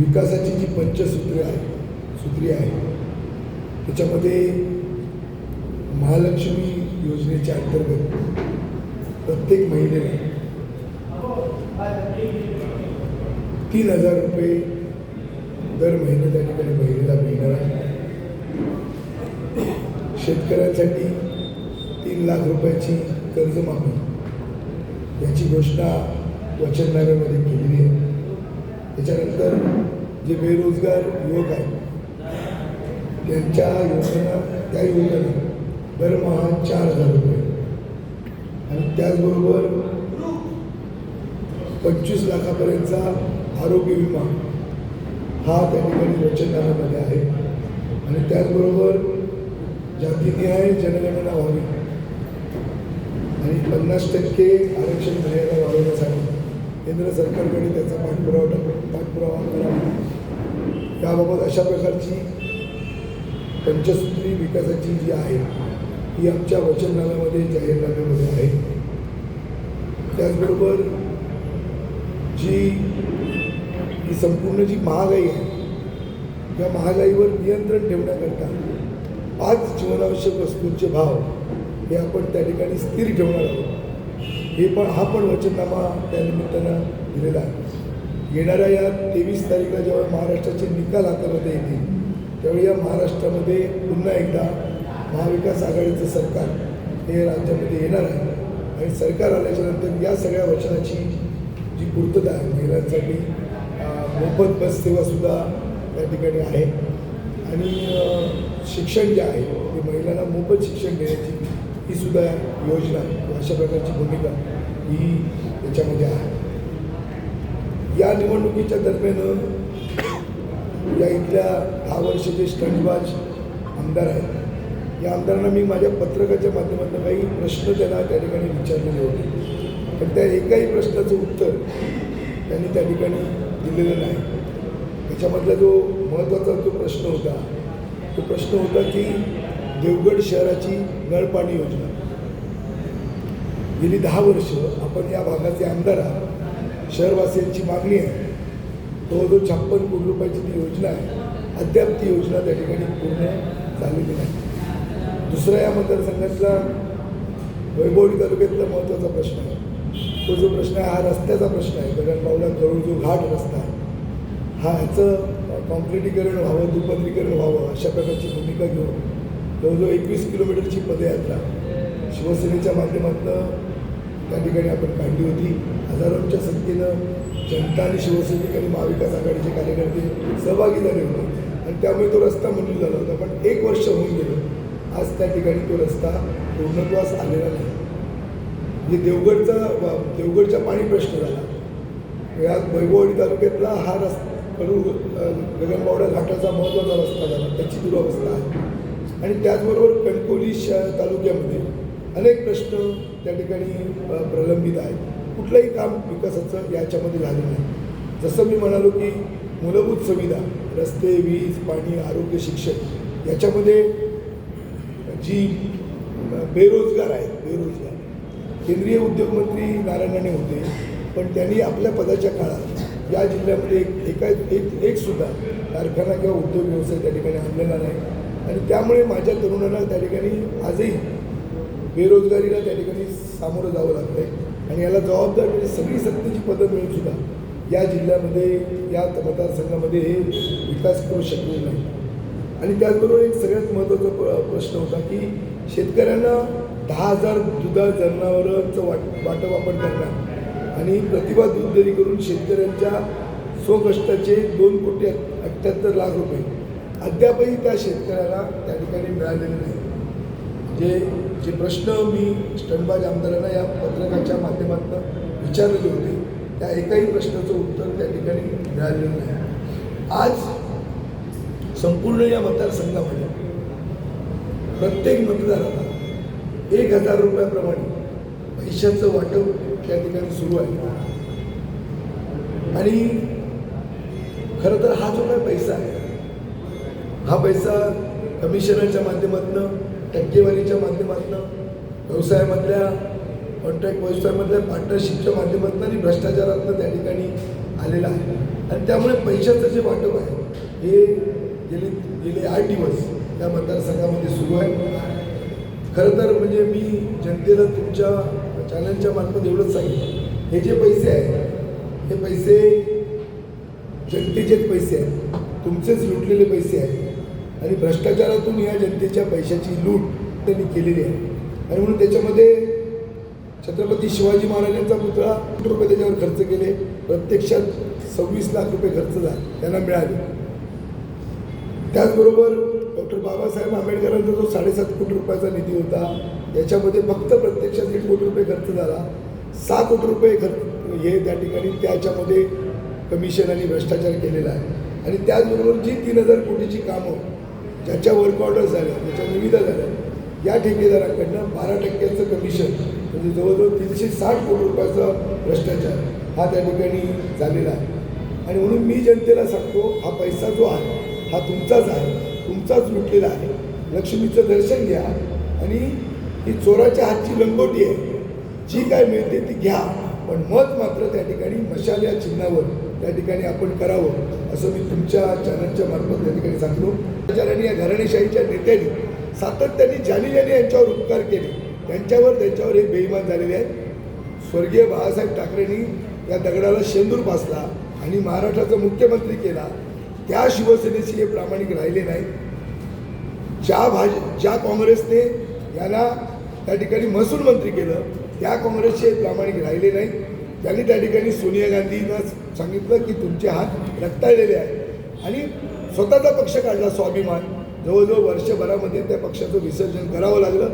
विकासाची जी पंचसूत्री आहे सूत्री आहे त्याच्यामध्ये महालक्ष्मी योजनेच्या अंतर्गत प्रत्येक महिलेला तीन हजार रुपये दर महिने त्या ठिकाणी महिलेला मिळणार आहे. शेतकऱ्यांसाठी तीन लाख रुपयाची कर्जमाफी याची घोषणा वचननाम्यामध्ये केलेली आहे. त्याच्यानंतर जे बेरोजगार युवक आहेत त्यांच्या योजना त्या योजना दरमहा चार हजार रुपये. आणि त्याचबरोबर पंचवीस लाखापर्यंतचा आरोग्य विमा हा त्या ठिकाणी वचननाम्यामध्ये आहे. आणि त्याचबरोबर जातीनिहाय जनगणना व्हावी. आणि पन्नास टक्के आरक्षण मर्यादा वाढवण्यासाठी केंद्र सरकारकडे त्याचा पाठपुरावा पाठपुरावा करावा याबाबत अशा प्रकारची पंचसूत्री विकासाची जी आहे ही आमच्या वचननाम्यामध्ये जाहीरनाम्यामध्ये आहे. त्याचबरोबर जी ही संपूर्ण जी महागाई आहे या महागाईवर नियंत्रण ठेवण्याकरता पाच जीवनावश्यक वस्तूंचे भाव हे आपण त्या ठिकाणी स्थिर ठेवणार आहोत. हे पण हा पण वचननामा त्या निमित्तानं दिलेला आहे. येणाऱ्या या तेवीस तारीखला जेव्हा महाराष्ट्राचे निकाल हातामध्ये येतील त्यावेळी या महाराष्ट्रामध्ये पुन्हा एकदा महाविकास आघाडीचं सरकार हे राज्यामध्ये येणार आहे. आणि सरकार आल्याच्यानंतर या सगळ्या वचनाची जी पूर्तता आहे महिलांसाठी मोफत बस सेवासुद्धा त्या ठिकाणी आहे. आणि शिक्षण जे आहे ते महिलांना मोफत शिक्षण देण्याची ही सुद्धा योजना अशा प्रकारची भूमिका ही याच्यामध्ये आहे. या निवडणुकीच्या दरम्यान या इथल्या दहा वर्षाचे स्टंटबाज आमदार आहेत. या आमदारांना मी माझ्या पत्रकाच्या माध्यमातून काही प्रश्न त्यांना त्या ठिकाणी विचारलेले होते. पण त्या एकाही प्रश्नाचं उत्तर त्यांनी त्या ठिकाणी दिलेलं नाही. त्याच्यामधला जो महत्त्वाचा जो प्रश्न होता तो प्रश्न होता की देवगड शहराची नळपाणी योजना. गेली दहा वर्ष आपण या भागाचे आमदार आहात. शहरवासियांची मागणी आहे. जवळजवळ छप्पन कोटी रुपयाची ती योजना आहे. अद्याप ती योजना त्या ठिकाणी पूर्ण झालेली नाही. दुसरा या मतदारसंघातला वैभवडी तालुक्यातला महत्त्वाचा प्रश्न आहे. तो जो प्रश्न आहे हा रस्त्याचा प्रश्न आहे. गगनबावला जवळ जो घाट रस्ता आहे. हा ह्याचं कॉन्क्रिटीकरण व्हावं दुपदरीकरण व्हावं अशा प्रकारची भूमिका घेऊन जवळजवळ एकवीस किलोमीटरची पदयात्रा शिवसेनेच्या माध्यमातून त्या ठिकाणी आपण काढली होती. हजारोंच्या संख्येनं जनता आणि शिवसैनिक आणि महाविकास आघाडीचे कार्यकर्ते सहभागी झाले होते. आणि त्यामुळे तो रस्ता मंजूर झाला होता. पण एक वर्ष होऊन गेलं. आज त्या ठिकाणी तो रस्ता पूर्णत्वास आलेला नाही. म्हणजे देवगडचा व- देवगडचा पाणी प्रश्न झाला. आज वैभववाडी तालुक्यातला हा रस्ता कडू गगनबावडा घाटाचा महत्त्वाचा रस्ता झाला. त्याची दुरावस्था आहे. आणि त्याचबरोबर कणकोली श तालुक्यामध्ये अनेक प्रश्न त्या ठिकाणी प्रलंबित आहेत. कुठलंही काम विकासाचं याच्यामध्ये झालं नाही. जसं मी म्हणालो की मूलभूत सुविधा रस्ते वीज पाणी आरोग्य शिक्षण याच्यामध्ये जी बेरोजगार आहेत बेरोजगार. केंद्रीय उद्योगमंत्री नारायण राणे होते पण त्यांनी आपल्या पदाच्या काळात या जिल्ह्यामध्ये एक एका एक एकसुद्धा कारखाना किंवा उद्योग व्यवसाय त्या ठिकाणी आणलेला नाही. आणि त्यामुळे माझ्या तरुणांना त्या ठिकाणी आजही बेरोजगारीला त्या ठिकाणी सामोरं जावं लागतं आहे आणि याला जबाबदार म्हणजे सगळी सत्तेची पदं मिळून सुद्धा या जिल्ह्यामध्ये या मतदारसंघामध्ये हे विकास करू शकले नाही. आणि त्याचबरोबर एक सगळ्यात महत्त्वाचा प्रश्न होता की शेतकऱ्यांना दहा हजार दुधा जनावरांचं वाट वाटप आपण करणार. आणि प्रतिभा दूध देरी करून शेतकऱ्यांच्या स्वकष्टाचे दोन कोटी अठ्ठ्याहत्तर लाख रुपये अद्यापही त्या शेतकऱ्याला त्या ठिकाणी मिळालेले नाही. जे जे प्रश्न मी स्टंटबाज आमदारांना या पत्रकाच्या माध्यमातून विचारलेले होते त्या एकाही प्रश्नाचं उत्तर त्या ठिकाणी मिळालेलं नाही. आज संपूर्ण या मतदारसंघामध्ये प्रत्येक मतदाराला एक हजार रुपयाप्रमाणे पैशाचं वाटप त्या ठिकाणी सुरू आहे. आणि खरं तर हा जो काही पैसा आहे हा पैसा कमिशनरच्या माध्यमातून टक्केवारीच्या माध्यमातून व्यवसायामधल्या कॉन्ट्रॅक्ट व्यवसायामधल्या पार्टनरशिपच्या माध्यमातून आणि भ्रष्टाचारातनं त्या ठिकाणी आलेला आहे. आणि त्यामुळे पैशाचं जे वाटप आहे हे गेले गेले आठ दिवस त्या मतदारसंघामध्ये सुरू आहे. खरं तर म्हणजे मी जनतेला तुमच्या चॅनलच्या मार्फत एवढंच सांगितलं हे जे पैसे आहेत हे पैसे जनतेचेच पैसे आहेत. तुमचेच लुटलेले पैसे आहेत. आणि भ्रष्टाचारातून या जनतेच्या पैशाची लूट त्यांनी केलेली आहे. आणि म्हणून त्याच्यामध्ये छत्रपती शिवाजी महाराजांचा पुतळा कोटी रुपये त्याच्यावर खर्च केले. प्रत्यक्षात सव्वीस लाख रुपये खर्च झाला. त्यांना मिळाले. त्याचबरोबर डॉक्टर बाबासाहेब आंबेडकरांचा जो साडेसात कोटी रुपयाचा निधी होता याच्यामध्ये फक्त प्रत्यक्षात एक कोटी रुपये खर्च झाला. सहा कोटी रुपये खर्च हे त्या ठिकाणी त्याच्यामध्ये कमिशन आणि भ्रष्टाचार केलेला आहे. आणि त्याचबरोबर जी तीन हजार कोटीची कामं ज्याच्या वर्क ऑर्डर झाल्या ज्याच्या निविदा झाल्या या ठेकेदाराकडनं बारा टक्क्याचं कमिशन म्हणजे जवळजवळ तीनशे साठ कोटी रुपयाचा भ्रष्टाचार हा त्या ठिकाणी झालेला आहे. आणि म्हणून मी जनतेला सांगतो हा पैसा जो आहे हा तुमचाच आहे तुमचाच लुटलेला आहे. लक्ष्मीचं दर्शन घ्या आणि ही चोराच्या हातची लंगोटी आहे. जी काय मिळते ती घ्या पण मत मात्र त्या ठिकाणी मशाल या चिन्हावर त्या ठिकाणी आपण करावं असं मी तुमच्या चॅनलच्या मार्फत त्या ठिकाणी सांगतो. आणि या घराणेशाहीच्या नेत्यांनी सातत्याने ज्यांनी यांनी यांच्यावर उपकार केले. त्यांच्यावर त्यांच्यावर हे बेईमान झालेले आहेत. स्वर्गीय बाळासाहेब ठाकरेंनी या दगडाला शेंदूर पासला आणि महाराष्ट्राचा मुख्यमंत्री केला. त्या शिवसेनेशी हे प्रामाणिक राहिले नाहीत. ज्या भाज ज्या काँग्रेसने याला त्या ठिकाणी महसूल मंत्री केलं त्या काँग्रेसचे हे प्रामाणिक राहिले नाहीत. त्यांनी त्या ठिकाणी सोनिया गांधींना सांगितलं की तुमचे हात रक्ताळलेले आहेत. आणि स्वतःचा पक्ष काढला स्वाभिमान. जवळजवळ वर्षभरामध्ये त्या पक्षाचं विसर्जन करावं लागलं.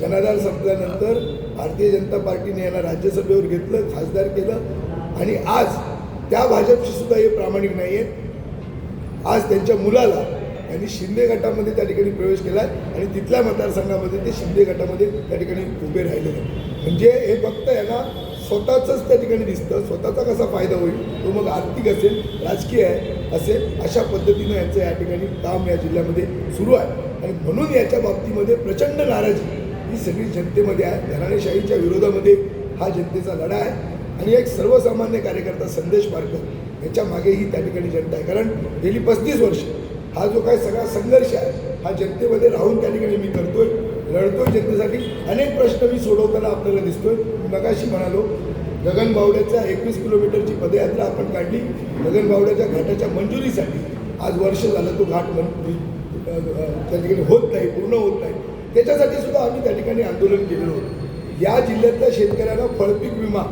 जनाधार संपल्यानंतर भारतीय जनता पार्टीने यांना राज्यसभेवर घेतलं खासदार केलं. आणि आज त्या भाजपशी सुद्धा हे प्रामाणिक नाही आहेत आज त्यांच्या मुलाला त्यांनी शिंदे गटामध्ये त्या ठिकाणी प्रवेश केला आणि तिथल्या मतदारसंघामध्ये ते शिंदे गटामध्ये त्या ठिकाणी उभे राहिलेले म्हणजे हे फक्त यांना स्वतःचंच त्या ठिकाणी दिसतं स्वतःचा कसा फायदा होईल तो मग आर्थिक असेल राजकीय आहे असेल अशा पद्धतीनं यांचं या ठिकाणी काम या जिल्ह्यामध्ये सुरू आहे. आणि म्हणून याच्या बाबतीमध्ये प्रचंड नाराजी ही सगळी जनतेमध्ये आहे. घराणेशाहीच्या विरोधामध्ये हा जनतेचा लढा आहे. आणि एक सर्वसामान्य कार्यकर्ता संदेश पारकर याच्या मागेही त्या ठिकाणी जनता आहे. कारण गेली पस्तीस वर्ष हा जो काय सगळा संघर्ष आहे हा जनतेमध्ये राहून त्या ठिकाणी मी करतोय लढतोय जनतेसाठी. अनेक प्रश्न मी सोडवताना आपल्याला दिसतोय. मगाशी म्हणालो गगनबावड्याच्या एकवीस किलोमीटरची पदयात्रा आपण काढली. गगनबावड्याच्या घाटाच्या मंजुरीसाठी आज वर्ष झालं तो घाट मन म्हणजे, त्या ठिकाणी होत नाही पूर्ण होत नाही. त्याच्यासाठी सुद्धा आम्ही त्या ठिकाणी आंदोलन केलेलं होतं. या जिल्ह्यातल्या शेतकऱ्यांना फळपीक विमा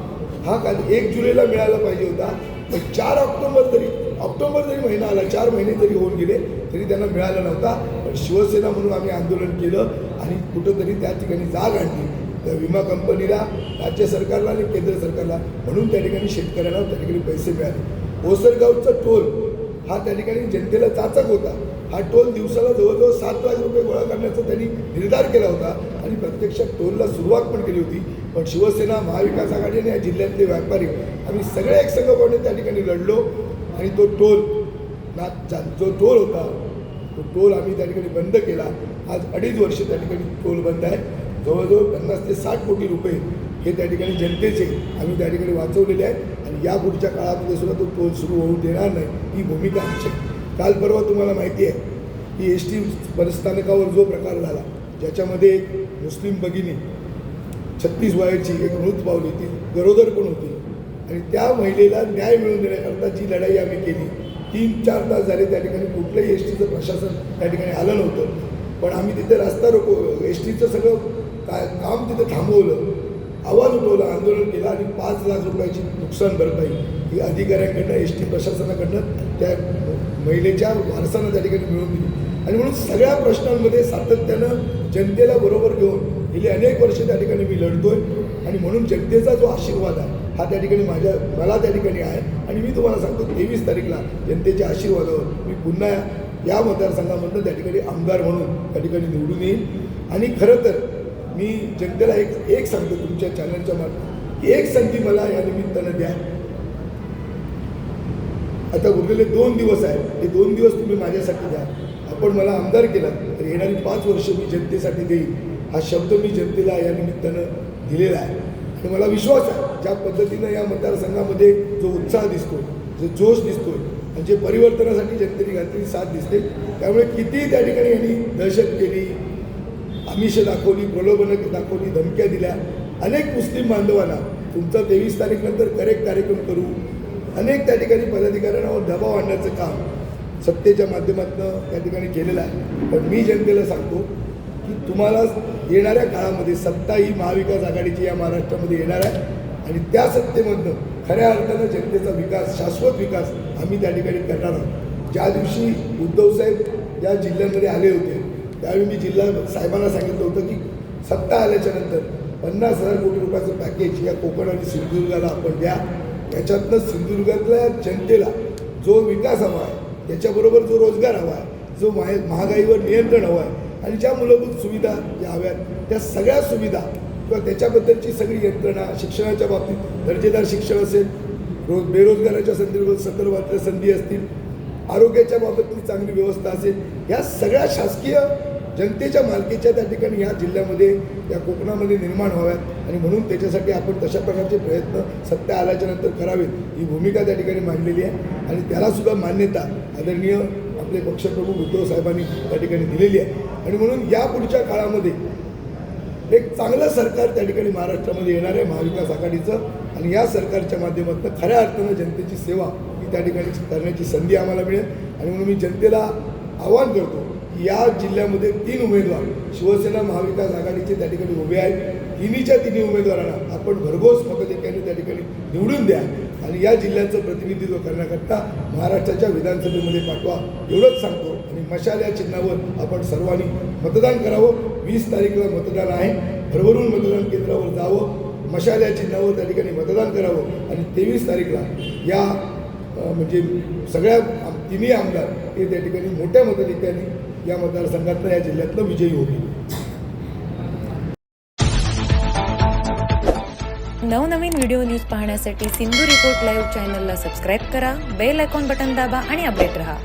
हा काल एक जुलैला मिळाला पाहिजे होता. पण चार ऑक्टोबर तरी ऑक्टोबर जरी महिना आला चार महिने जरी होऊन गेले तरी त्यांना मिळाला नव्हता. पण शिवसेना म्हणून आम्ही आंदोलन केलं आणि कुठंतरी त्या ठिकाणी जाग आणली. त्या विमा कंपनीला राज्य सरकारला आणि केंद्र सरकारला. म्हणून त्या ठिकाणी शेतकऱ्यांना त्या ठिकाणी पैसे मिळाले. ओसरगावचा टोल हा त्या ठिकाणी जनतेला चाचक होता. हा टोल दिवसाला जवळजवळ सात लाख रुपये गोळा करण्याचा त्यांनी निर्धार केला होता आणि प्रत्यक्षात टोलला सुरुवात पण केली होती. पण शिवसेना महाविकास आघाडी आणि या जिल्ह्यातले व्यापारी आम्ही सगळे एक संघपणे त्या ठिकाणी लढलो आणि तो टोल ना जा- जो टोल होता तो टोल आम्ही त्या ठिकाणी बंद केला. आज अडीच वर्ष त्या ठिकाणी टोल बंद आहे. जवळजवळ पन्नास ते साठ कोटी रुपये हे त्या ठिकाणी जनतेचे आम्ही त्या ठिकाणी वाचवलेले आहेत. आणि या पुढच्या काळामध्ये सुद्धा तो टोल सुरू होऊ देणार नाही ही भूमिका आमची आहे. काल परवा तुम्हाला माहिती आहे की एस टी बसस्थानकावर जो प्रकार झाला ज्याच्यामध्ये एक मुस्लिम भगिनी छत्तीस वयाची एक मृत पावली ती गरोदर पण होती? आणि त्या महिलेला न्याय मिळवून देण्याकरता जी लढाई आम्ही केली तीन चार तास झाले त्या ठिकाणी कुठलंही एस टीचं प्रशासन त्या ठिकाणी आलं नव्हतं. पण आम्ही तिथे रस्ता रोको एस टीचं सगळं काय काम तिथे थांबवलं. आवाज उठवला आंदोलन केलं आणि पाच लाख रुपयाची नुकसान भरपाई ही अधिकाऱ्यांकडनं एस टी प्रशासनाकडनं त्या महिलेच्या वारसांना त्या ठिकाणी मिळवून दिली. आणि म्हणून सगळ्या प्रश्नांमध्ये सातत्यानं जनतेला बरोबर घेऊन गेली. अनेक वर्ष त्या ठिकाणी मी लढतोय. आणि म्हणून जनतेचा जो आशीर्वाद आहे हा त्या ठिकाणी माझ्या मला त्या ठिकाणी आहे. आणि मी तुम्हाला सांगतो तेवीस तारीखला जनतेच्या आशीर्वादावर मी पुन्हा या मतदारसंघामधनं त्या ठिकाणी आमदार म्हणून त्या ठिकाणी निवडून येईल आणि खरं तर मी जनतेला एक एक सांगतो तुमच्या चॅनलच्या मार्फत. एक संधी मला या निमित्तानं द्या. आता उरलेले दोन दिवस आहेत. हे दोन दिवस तुम्ही माझ्यासाठी द्या. आपण मला आमदार केला तर येणारी पाच वर्ष मी जनतेसाठी देईन. हा शब्द मी जनतेला या निमित्तानं दिलेला आहे. आणि मला विश्वास आहे ज्या पद्धतीनं या मतदारसंघामध्ये जो उत्साह दिसतो जो जोश दिसतोय आणि जे परिवर्तनासाठी जनतेने घातलेली साथ दिसते त्यामुळे कितीही त्या ठिकाणी यांनी दहशत केली आमिष दाखवली प्रलोभनं दाखवली धमक्या दिल्या. अनेक मुस्लिम बांधवांना तुमचा तेवीस तारीखनंतर करेक्ट कार्यक्रम करू. अनेक त्या ठिकाणी पदाधिकाऱ्यांवर दबाव आणण्याचं काम सत्तेच्या माध्यमातून त्या ठिकाणी केलेलं आहे. पण मी जनतेला सांगतो की तुम्हाला येणाऱ्या काळामध्ये सत्ता ही महाविकास आघाडीची या महाराष्ट्रामध्ये येणार आहे. आणि त्या सत्तेमधनं खऱ्या अर्थानं जनतेचा विकास शाश्वत विकास आम्ही त्या ठिकाणी करणार आहोत. ज्या दिवशी उद्धवसाहेब या जिल्ह्यांमध्ये आले होते त्यावेळी मी जिल्हा साहेबांना सांगितलं होतं की सत्ता आल्याच्यानंतर पन्नास हजार कोटी रुपयाचं पॅकेज या कोकण आणि सिंधुदुर्गाला आपण द्या. याच्यातनं सिंधुदुर्गातल्या जनतेला जो विकास हवा आहे त्याच्याबरोबर जो रोजगार हवा आहे जो माहे महागाईवर नियंत्रण हवं आहे आणि ज्या मूलभूत सुविधा ज्या हव्यात त्या सगळ्या सुविधा किंवा त्याच्याबद्दलची सगळी यंत्रणा शिक्षणाच्या बाबतीत दर्जेदार शिक्षण असेल रोज बेरोजगाराच्या संदर्भात संदर्भातल्या संधी असतील आरोग्याच्या बाबतची चांगली व्यवस्था असेल ह्या सगळ्या शासकीय जनतेच्या मालकीच्या त्या ठिकाणी या जिल्ह्यामध्ये या कोकणामध्ये निर्माण व्हाव्यात. आणि म्हणून त्याच्यासाठी आपण तशा प्रकारचे प्रयत्न सत्ता आल्याच्यानंतर करावेत ही भूमिका त्या ठिकाणी मांडलेली आहे. आणि त्यालासुद्धा मान्यता आदरणीय आपले पक्षप्रमुख उद्धव साहेबांनी त्या ठिकाणी दिलेली आहे. आणि म्हणून या पुढच्या काळामध्ये एक चांगलं सरकार त्या ठिकाणी महाराष्ट्रामध्ये येणार आहे महाविकास आघाडीचं. आणि या सरकारच्या माध्यमातून खऱ्या अर्थानं जनतेची सेवा ही त्या ठिकाणी करण्याची संधी आम्हाला मिळेल. आणि म्हणून मी जनतेला आवाहन करतो या जिल्ह्यामध्ये तीन उमेदवार शिवसेना महाविकास आघाडीचे त्या ठिकाणी उभे आहेत. तिन्हीच्या तिन्ही उमेदवारांना आपण भरघोस मताधिक्याने त्या ठिकाणी निवडून द्या आणि या जिल्ह्याचं प्रतिनिधित्व करण्याकरता महाराष्ट्राच्या विधानसभेमध्ये पाठवा. एवढंच सांगतो आणि मशाल या चिन्हावर आपण सर्वांनी मतदान करावं. वीस तारीखला मतदान आहे. भरभरून मतदान केंद्रावर जावं. मशाल या चिन्हावर त्या ठिकाणी मतदान करावं. आणि तेवीस तारीखला या म्हणजे सगळ्या आम- तिन्ही आमदार हे त्या ठिकाणी मोठ्या मताधिक्याने या मतदारसंघातनं या जिल्ह्यातलं विजयी होतील नवनवीन व्हिडिओ न्यूज पाहण्यासाठी सिंधू रिपोर्ट लाईव्ह चॅनलला सबस्क्राईब करा बेल आयकॉन बटन दाबा आणि अपडेट रहा.